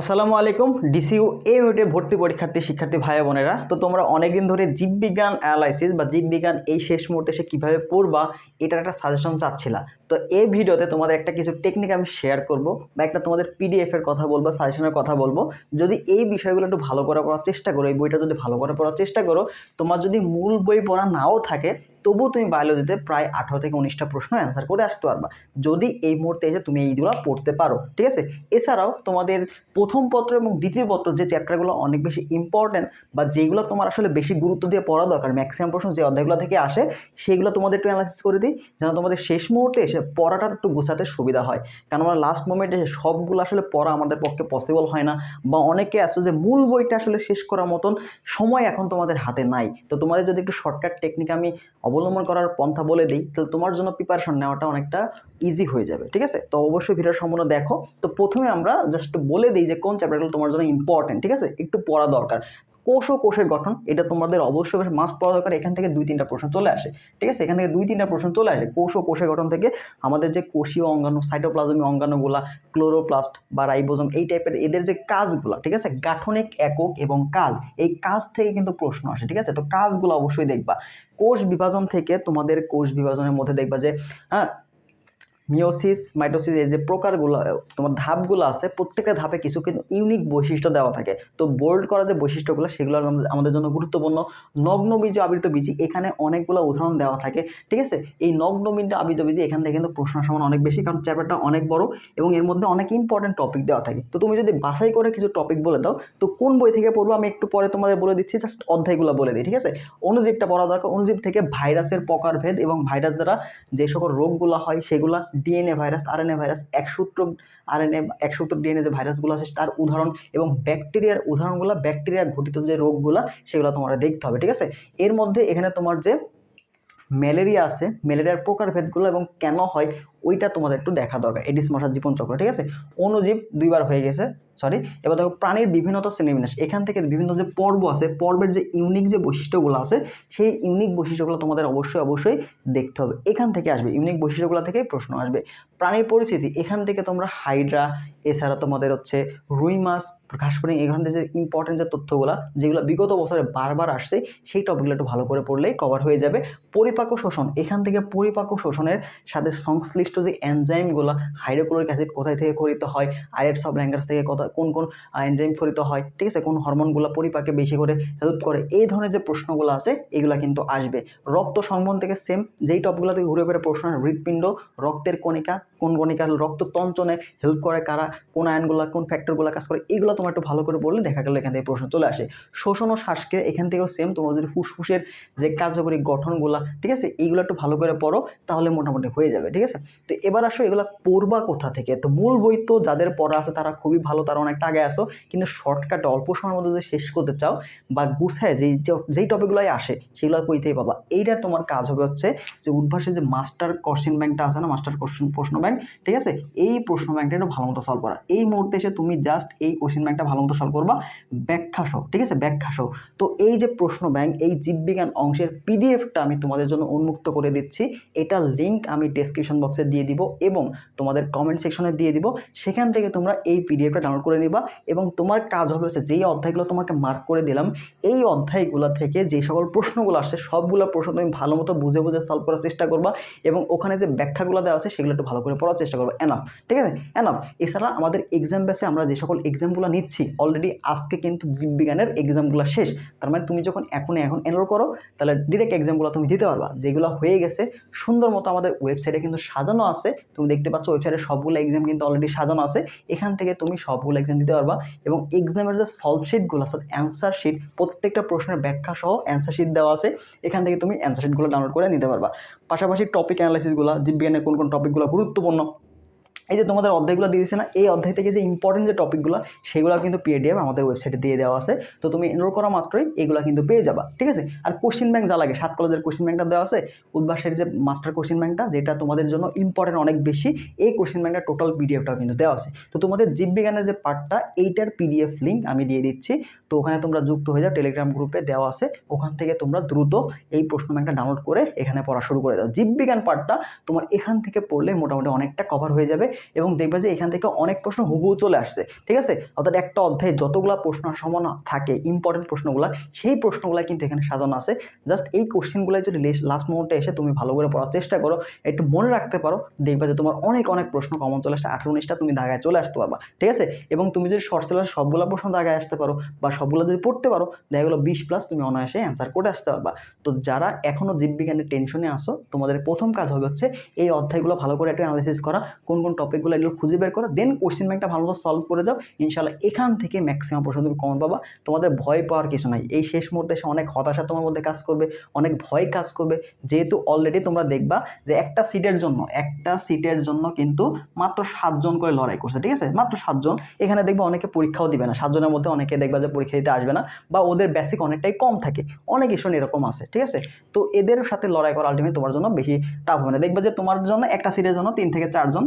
আসসালামু আলাইকুম, ডিসিউ এই ইউনিটে ভর্তি পরীক্ষার্থী, শিক্ষার্থী ভাই বোনেরা। তো তোমরা অনেকদিন ধরে জীববিজ্ঞান অ্যানালাইসিস বা জীববিজ্ঞান এই শেষ মুহূর্তে সে কীভাবে পড়বা, এটার একটা সাজেশন চাচ্ছিলা। তো এই ভিডিওতে তোমাদের একটা কিছু টেকনিক আমি শেয়ার করব বা একটা তোমাদের পিডিএফের কথা বলব সাজেশনের কথা বলব। যদি এই বিষয়গুলো একটু ভালো করে পড়ার চেষ্টা করো, এই বইটা যদি ভালো করে পড়ার চেষ্টা করো, তোমার যদি মূল বই পড়া নাও থাকে তবুও তুমি বায়োলজিতে প্রায় আঠারো থেকে উনিশটা প্রশ্ন অ্যান্সার করে আসতে পারবা। যদি এই মুহূর্তে এসে তুমি এইগুলো পড়তে পারো, ঠিক আছে? এছাড়াও তোমাদের প্রথম পত্র এবং দ্বিতীয় পত্র যে চ্যাপ্টারগুলো অনেক বেশি ইম্পর্ট্যান্ট বা যেগুলো তোমার আসলে বেশি গুরুত্ব দিয়ে পড়া দরকার ম্যাক্সিমাম প্রশ্ন যে অধ্যায়গুলো থেকে আসে, সেগুলো তোমাদের একটু অ্যানালাইসিস করে দিই, যেন তোমাদের শেষ মুহূর্তে এসে পড়াটা একটু গোছাতে সুবিধা হয়। কারণ আমরা লাস্ট মোমেন্টে এসে সবগুলো আসলে পড়া আমাদের পক্ষে পসিবল হয় না বা অনেকে আসে যে মূল বইটা আসলে শেষ করার মতন সময় এখন তোমাদের হাতে নাই। তো তোমাদের যদি একটু শর্টকাট টেকনিক আমি অবলম্বন করার পন্থা বলে দিই, তাহলে তোমার জন্য প্রিপারেশন নেওয়াটা অনেকটা ইজি হয়ে যাবে, ঠিক আছে? তো অবশ্যই ভিডিওর সম্পূর্ণ দেখো। তো প্রথমে আমরা জাস্ট বলে দিই যে কোন চ্যাপ্টারগুলো তোমার জন্য ইম্পর্টেন্ট ঠিক আছে? একটু পড়া দরকার। কোষ ও কোষের গঠন, এটা তোমাদের অবশ্যই মাস্ট পড়া দরকার। এখান থেকে দুই তিনটা প্রশ্ন চলে আসে, ঠিক আছে? এখান থেকে দুই তিনটা প্রশ্ন চলে আসে, কোষ ও কোষের গঠন থেকে। আমাদের যে কোষীয় অঙ্গাণু সাইটোপ্লাজমি অঙ্গাণুগুলা ক্লোরোপ্লাস্ট বা রাইবোজম এই টাইপের এদের যে কাজগুলো, ঠিক আছে? গাঠনিক একক এবং কাজ, এই কাজ থেকে কিন্তু প্রশ্ন আসে, ঠিক আছে? তো কাজগুলো অবশ্যই দেখবা। কোষ বিভাজন থেকে তোমাদের কোষ বিভাজনের মধ্যে দেখবা যে হ্যাঁ মিওসিস মাইটোসিস এই যে প্রকারগুলো, তোমার ধাপগুলো আছে, প্রত্যেকটা ধাপে কিছু কিন্তু ইউনিক বৈশিষ্ট্য দেওয়া থাকে। তো বোল্ড করা যে বৈশিষ্ট্যগুলো, সেগুলো আমাদের- জন্য গুরুত্বপূর্ণ। নগ্ন বীজ আবৃত বীজি, এখানে অনেকগুলো উদাহরণ দেওয়া থাকে, ঠিক আছে? এই নগ্ন বীজ আবৃত বীজি এখান থেকে কিন্তু প্রশ্ন সমান অনেক বেশি, কারণ চ্যাপ্টারটা অনেক বড় এবং এর মধ্যে অনেক ইম্পর্টেন্ট টপিক দেওয়া থাকে। তো তুমি যদি বাছাই করে কিছু টপিক বলে দাও, তো কোন বই থেকে পড়ব আমি একটু পরে তোমাদের বলে দিচ্ছি জাস্ট অধ্যায়গুলো বলে দিই, ঠিক আছে? অনুজীবটা পড়া দরকার। অনুজীব থেকে ভাইরাসের প্রকারভেদ এবং ভাইরাস দ্বারা যে সকল রোগগুলো হয়, সেগুলো ডিএনএ ভাইরাস আরএনএ ভাইরাস একসূত্র আরএনএ একসূত্র ডিএনএ যে ভাইরাসগুলো আছে তার উদাহরণ এবং ব্যাকটেরিয়ার উদাহরণগুলো ব্যাকটেরিয়া ঘটিত যে রোগগুলো, সেগুলো তোমরা দেখতে হবে, ঠিক আছে? এর মধ্যে এখানে তোমার যে ম্যালেরিয়া আছে ম্যালেরিয়ার প্রকারভেদগুলো এবং কেন হয় ওইটা তোমাদের একটু দেখা দরকার। এডিস মশার জীবনচক্র ঠিক আছে? অণুজীব দুইবার হয়ে গেছে সরি এবার দেখো, প্রাণীর বিভিন্নতা শ্রেণীবিন্যাস। এখান থেকে বিভিন্ন যে পর্ব আছে, পর্বের যে ইউনিক যে বৈশিষ্ট্যগুলো আছে, সেই ইউনিক বৈশিষ্ট্যগুলো তোমাদের অবশ্যই অবশ্যই দেখতে হবে। এখান থেকে আসবে ইউনিক বৈশিষ্ট্যগুলো থেকে প্রশ্ন আসবে। প্রাণীর পরিস্থিতি, এখান থেকে তোমরা হাইড্রা, এছাড়া তোমাদের হচ্ছে রুই মাছ ঘাসফড়িং এখান থেকে যে ইম্পর্টেন্ট যে তথ্যগুলো, যেগুলো বিগত বছরে বারবার আসছে, সেই টপিকগুলো একটু ভালো করে পড়লেই কভার হয়ে যাবে। পরিপাক শোষণ, এখান থেকে পরিপাক শোষণের সাথে সংশ্লিষ্ট যে এনজাইমগুলো হাইড্রোক্লোরিক অ্যাসিড কোথায় থেকে খরিত হয় আইরেটস সব ল্যাঙ্গার্স থেকে কোথা, কোন কোন এনজাইম খরিত হয়, ঠিক আছে? কোন হরমোনগুলো পরিপাকে বেশি করে হেল্প করে, এই ধরনের যে প্রশ্নগুলো আছে, এগুলো কিন্তু আসবে। রক্ত সংবহন থেকে সেম যেই টপগুলো থেকে ঘুরে ফিরে প্রশ্ন হৃৎপিণ্ড, রক্তের কণিকা, কোন কণিকা রক্ত তঞ্চনে হেল্প করে, কারা, কোন আয়নগুলো কোন ফ্যাক্টরগুলো কাজ করে, এগুলো তোমার একটু ভালো করে বললে দেখা গেল এখান থেকে প্রশ্ন চলে আসে। শোষণ ও শ্বাসকে এখান থেকেও সেম তোমার যদি ফুসফুসের যে কার্যকরী গঠনগুলো, ঠিক আছে? এইগুলো একটু ভালো করে পড়ো, তাহলে মোটামুটি হয়ে যাবে, ঠিক আছে? তো এবার আসো, এগুলো পড়বা কোথা থেকে? তো মূল বই তো যাদের পড়া আছে তারা খুবই ভালো, তারা অনেকটা আগে আসো। কিন্তু শর্টকাটে অল্প সময়ের মধ্যে যদি শেষ করতে চাও বা গুছায় যেই যেই টপিকগুলোই আসে, সেগুলো কই থেকে পাবা। এইটার তোমার কাজ হবে হচ্ছে যে উদ্ভাসের যে মাস্টার কোশ্চেন ব্যাংকটা আছে না মাস্টার কোশ্চেন প্রশ্ন ব্যাংক ঠিক আছে? এই প্রশ্ন ব্যাংকটা একটু ভালো মতো সলভ করা। এই মুহূর্তে এসে তুমি জাস্ট এই কোশ্চেন ব্যাংকটা ভালো মতো সলভ করবা। ব্যাখ্যা সহ, ঠিক আছে? ব্যাখ্যা সহ। তো এই যে প্রশ্ন ব্যাংক এই জীববিজ্ঞান অংশের পিডিএফটা আমি তোমাদের জন্য উন্মুক্ত করে দিচ্ছি। এটার লিঙ্ক আমি ডেসক্রিপশন বক্সে দিয়ে দিব এবং তোমাদের কমেন্ট সেকশনে দিয়ে দিব। সেখান থেকে তোমরা এই পিডিএফটা ডাউনলোড করে নিবা এবং তোমার কাজ হবে হচ্ছে যেই অধ্যায়গুলো তোমাকে মার্ক করে দিলাম, এই অধ্যায়গুলো থেকে যে সকল প্রশ্নগুলো আসছে, সবগুলো প্রশ্ন তুমি ভালো মতো বুঝে বুঝে সলভ করার চেষ্টা করবা এবং ওখানে যে ব্যাখ্যাগুলো দেওয়া আছে সেগুলো একটু ভালো করে পড়ার চেষ্টা করব। এনাফ ঠিক আছে? এনাফ এছাড়া আমাদের এক্সাম বেসে আমরা যে সকল এক্সামগুলো নিচ্ছি অলরেডি আজকে কিন্তু জীববিজ্ঞানের এক্সামগুলো শেষ। তার মানে তুমি যখন এখনই এখন এনরোল করো, তাহলে ডিরেক্ট এক্সামগুলো তুমি দিতে পারবা। যেগুলো হয়ে গেছে, সুন্দর মতো আমাদের ওয়েবসাইটে কিন্তু সাজানো আছে। তুমি দেখতে পাচ্ছ ওয়েবসাইটে সবগুলো এক্সাম কিন্তু অলরেডি সাজানো আছে। এখান থেকে তুমি সবগুলো এক্সাম দিতে পারবা এবং এক্সামের যে সলভ শিটগুলো অর্থাৎ অ্যান্সার শিট প্রত্যেকটা প্রশ্নের ব্যাখ্যা সহ অ্যান্সার শিট দেওয়া আছে। এখান থেকে তুমি অ্যান্সার শিটগুলো ডাউনলোড করে নিতে পারবা। পাশাপাশি টপিক অ্যানালাইসিসগুলো জীববিজ্ঞানের কোন কোন টপিকগুলো গুরুত্বপূর্ণ এই যে তোমাদের অধ্যায়গুলো দিয়ে দিচ্ছে না, এই অধ্যায় থেকে যে ইম্পর্টেন্ট যে টপিকগুলো সেগুলো কিন্তু পিডিএফ আমাদের ওয়েবসাইটে দিয়ে দেওয়া আছে। তো তুমি এনরোল করা মাত্রই এগুলো কিন্তু পেয়ে যাবা, ঠিক আছে? আর কোশ্চিন ব্যাংক যা লাগে, সাত কলেজের কোশ্চিন ব্যাংকটা দেওয়া আছে, উদ্ভাসের যে মাস্টার কোশ্চিন ব্যাংকটা যেটা তোমাদের জন্য ইম্পর্টেন্ট অনেক বেশি, এই কোশ্চিন ব্যাংকটা টোটাল পিডিএফটাও কিন্তু দেওয়া আছে। তো তোমাদের জীববিজ্ঞানের যে পার্টটা এইটার পিডিএফ লিঙ্ক আমি দিয়ে দিচ্ছি। তো ওখানে তোমরা যুক্ত হয়ে যাও টেলিগ্রাম গ্রুপে দেওয়া আছে। ওখান থেকে তোমরা দ্রুত এই প্রশ্ন ব্যাংকটা ডাউনলোড করে এখানে পড়া শুরু করে দাও। জীববিজ্ঞান পার্টটা তোমার এখান থেকে পড়লে মোটামুটি অনেকটা কভার হয়ে যাবে। এবং দেখবে যে এখান থেকে অনেক প্রশ্ন হুবহু চলে আসছে। ঠিক আছে? অর্থাৎ একটা অধ্যায়ে যতগুলো প্রশ্ন সম্ভাবনা থাকে ইম্পর্টেন্ট প্রশ্নগুলো, সেই প্রশ্নগুলো কিন্তু এখানে সাজানো আছে। জাস্ট এই কোশ্চেনগুলো যদি লাস্ট মুহূর্তে এসে তুমি ভালো করে পড়ার চেষ্টা করো, একটু মনে রাখতে পারো, দেখবে যে তোমার অনেক অনেক প্রশ্ন কমন চলে আসছে। আঠারো, উনিশটা তুমি দাগায় চলে আসতে পারবা। ঠিক আছে? এবং তুমি যদি শর্ট সিলেবাস সবগুলো প্রশ্ন দাগায় আসতে পারো বা সবগুলো যদি পড়তে পারো, দেখা গেলো বিশ প্লাস তুমি অনায়াসে অ্যান্সার করে আসতে পারবা। তো যারা এখনও জীববিজ্ঞানের টেনশনে আসো তোমাদের প্রথম কাজ হবে হচ্ছে এই অধ্যায়গুলো ভালো করে একটু অ্যানালিসিস করা, কোন কোন টপিকগুলো এগুলো খুঁজে বের করা দেন কোশ্চেন ব্যাংকটা ভালো মতো সলভ করে যাও, ইনশাল্লাহ এখান থেকে ম্যাক্সিমাম প্রশ্ন তুমি কমন পাবা। তোমাদের ভয় পাওয়ার কিছু নাই। এই শেষ মুহূর্তে এসে অনেক হতাশা তোমার মধ্যে কাজ করবে, অনেক ভয় কাজ করবে। যেহেতু অলরেডি তোমরা দেখবা যে একটা সিটের জন্য, একটা সিটের জন্য কিন্তু মাত্র সাতজন করে লড়াই করছে, ঠিক আছে? মাত্র সাতজন। এখানে দেখবে অনেকে পরীক্ষাও দিবে না। সাতজনের মধ্যে অনেকে দেখবা যে পরীক্ষা দিতে আসবে না বা ওদের বেসিক অনেকটাই কম থাকে। অনেক ইস্যু এরকম আছে, ঠিক আছে? তো এদের সাথে লড়াই করা আলটিমেট তোমার জন্য বেশি টাফ হবে না। দেখবে যে তোমার জন্য একটা সিটের জন্য তিন থেকে চারজন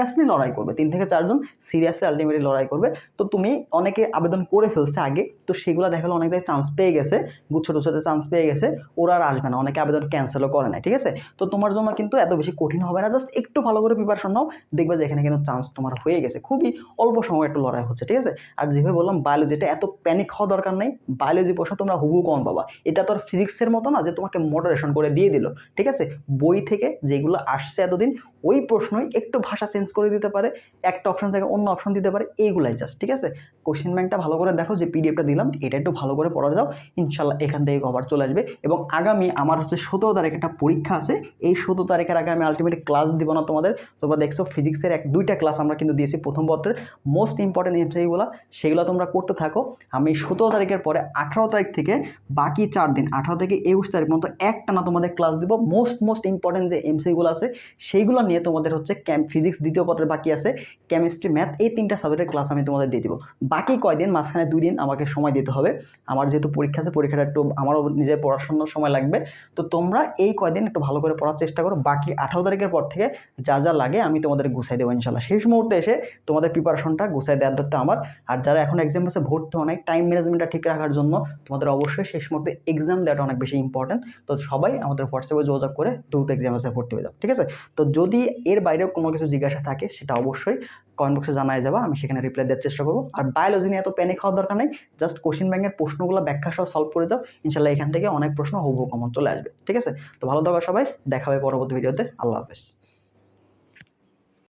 সিরিয়াসলি লড়াই করবে। তিন থেকে চারজন সিরিয়াসলি আলটিমেটলি লড়াই করবে। তো তুমি অনেকে আবেদন করে ফেলছে আগে, তো সেগুলো দেখা গেলো অনেকটাই চান্স পেয়ে গেছে, গুচ্ছ টুচ্ছতে চান্স পেয়ে গেছে, ওরা আর আসবে না, অনেকে আবেদন ক্যান্সেলও করে না ঠিক আছে? তো তোমার জন্য কিন্তু এত বেশি কঠিন হবে না জাস্ট একটু ভালো করে প্রিপারেশন নাও, দেখবে যে এখানে কিন্তু চান্স তোমার হয়ে গেছে। খুবই অল্প সময় একটু লড়াই হচ্ছে, ঠিক আছে? আর যেভাবে বললাম বায়োলজিটা এত প্যানিক হওয়া দরকার নেই বায়োলজি প্রশ্ন তোমরা হুবু কম পাবা। এটা তো আর ফিজিক্সের মতো না যে তোমাকে মডারেশন করে দিয়ে দিল, ঠিক আছে? বই থেকে যেগুলো আসছে এতদিন, ওই প্রশ্নই একটু ভাষা চেঞ্জ করে দিতে পারে, একটা অপশন থেকে, অন্য অপশন দিতে পারে, এইগুলাই জাস্ট ঠিক আছে? কোশ্চেন ব্যাংকটা ভালো করে দেখো, যে পিডিএফটা দিলাম, এটা একটু ভালো করে পড়া যাও ইনশাল্লাহ এখান থেকে কভার চলে আসবে। এবং আগামী আমার হচ্ছে সতেরো তারিখ একটা পরীক্ষা আছে, এই সতেরো তারিখের আগে আমি আলটিমেট ক্লাস দিব না তোমাদের। তোমরা দেখছ ফিজিক্সের এক, দুইটা ক্লাস আমরা কিন্তু দিয়েছি প্রথম পত্রের। মোস্ট ইম্পর্টেন্ট এমসিগুলো সেগুলো তোমরা করতে থাকো। আমি সতেরো তারিখের পরে আঠারো তারিখ থেকে বাকি চার দিন, আঠারো থেকে একুশ তারিখ পর্যন্ত একটা না তোমাদের ক্লাস দিব। মোস্ট মোস্ট ইম্পর্টেন্ট যে এমসিগুলো আছে, সেইগুলো নিয়ে তোমাদের হচ্ছে ক্যাম ফিজিক্স দ্বিতীয় পত্রের বাকি আছে কেমিস্ট্রি ম্যাথ এই তিনটা সাবজেক্টের ক্লাস আমি তোমাদের দিয়ে দিব। বাকি কয়দিন, মাঝখানে দুই দিন আমাকে সময় দিতে হবে। আমার যেহেতু পরীক্ষা আছে, পরীক্ষাটা একটু আমারও নিজের পড়াশোনার সময় লাগবে। তো তোমরা এই কয়দিন একটু ভালো করে পড়ার চেষ্টা করো। বাকি আঠারো তারিখের পর থেকে যা যা লাগে আমি তোমাদের গুছাই দেবো ইনশাল্লাহ শেষ মুহূর্তে এসে তোমাদের প্রিপারেশনটা গুছাই দেওয়ার ধরতে আমার। আর যারা এখন এক্সাম আছে, ভর্তি অনেক টাইম ম্যানেজমেন্টটা ঠিক রাখার জন্য তোমাদের অবশ্যই শেষ মুহূর্তে এক্সাম দেওয়াটা অনেক বেশি ইম্পর্টেন্ট তো সবাই আমাদের হোয়াটসঅ্যাপে যোগাযোগ করে দ্রুত এক্সাম আছে ভর্তি হয়ে যাও, ঠিক আছে? তো যদি এর বাইরেও কোনো কিছু জিজ্ঞাসা থাকে, সেটা অবশ্যই কমেন্ট বক্সে জানাই যাবা, আমি সেখানে রিপ্লাই দেওয়ার চেষ্টা করব। আর বায়োলজি নিয়ে এত প্যানিক হওয়ার দরকার নেই জাস্ট কোশ্চিন ব্যাংকের প্রশ্নগুলো ব্যাখ্যা সহ সলভ করে যাও, ইনশাল্লাহ এখান থেকে অনেক প্রশ্ন হুবহু কমন চলে আসবে, ঠিক আছে? তো ভালো থাকো সবাই, দেখা হবে পরবর্তী ভিডিওতে আল্লাহ হাফেজ।